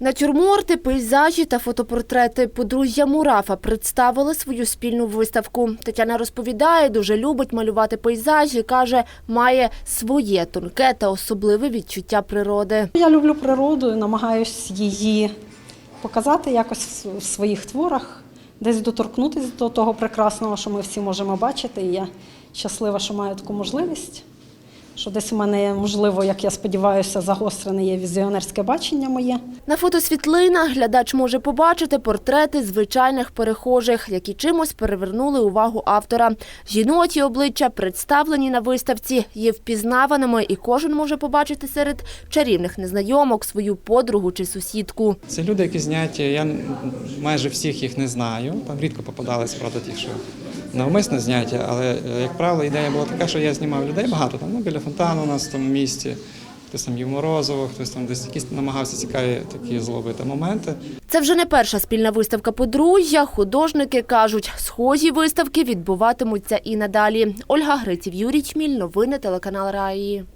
Натюрморти, пейзажі та фотопортрети. Подружжя Мурафа представили свою спільну виставку. Тетяна розповідає, дуже любить малювати пейзажі. каже, має своє тонке та особливе відчуття природи. Я люблю природу намагаюся її показати якось в своїх творах, десь доторкнутися до того прекрасного, що ми всі можемо бачити. І я щаслива, що маю таку можливість. Що десь у мене, можливо, як я сподіваюся, загострене є візіонерське бачення моє. На фотосвітлинах глядач може побачити портрети звичайних перехожих, які чимось перевернули увагу автора. Жіночі обличчя, представлені на виставці, є впізнаваними, і кожен може побачити серед чарівних незнайомок свою подругу чи сусідку. Це люди, які зняті. Я майже всіх їх не знаю. Там рідко попадалися, правда, ті, що навмисно зняття, Але, е, як правило, ідея була така, що я знімав людей багато там ну, біля фонтану у нас в тому місті. Хтось там їв морозиво, хтось там десь якісь намагався цікаві такі зловити моменти. Це вже не перша спільна виставка подружжя. Художники кажуть, схожі виставки відбуватимуться і надалі. Ольга Гриців, Юрій Чміль, новини телеканал Раї.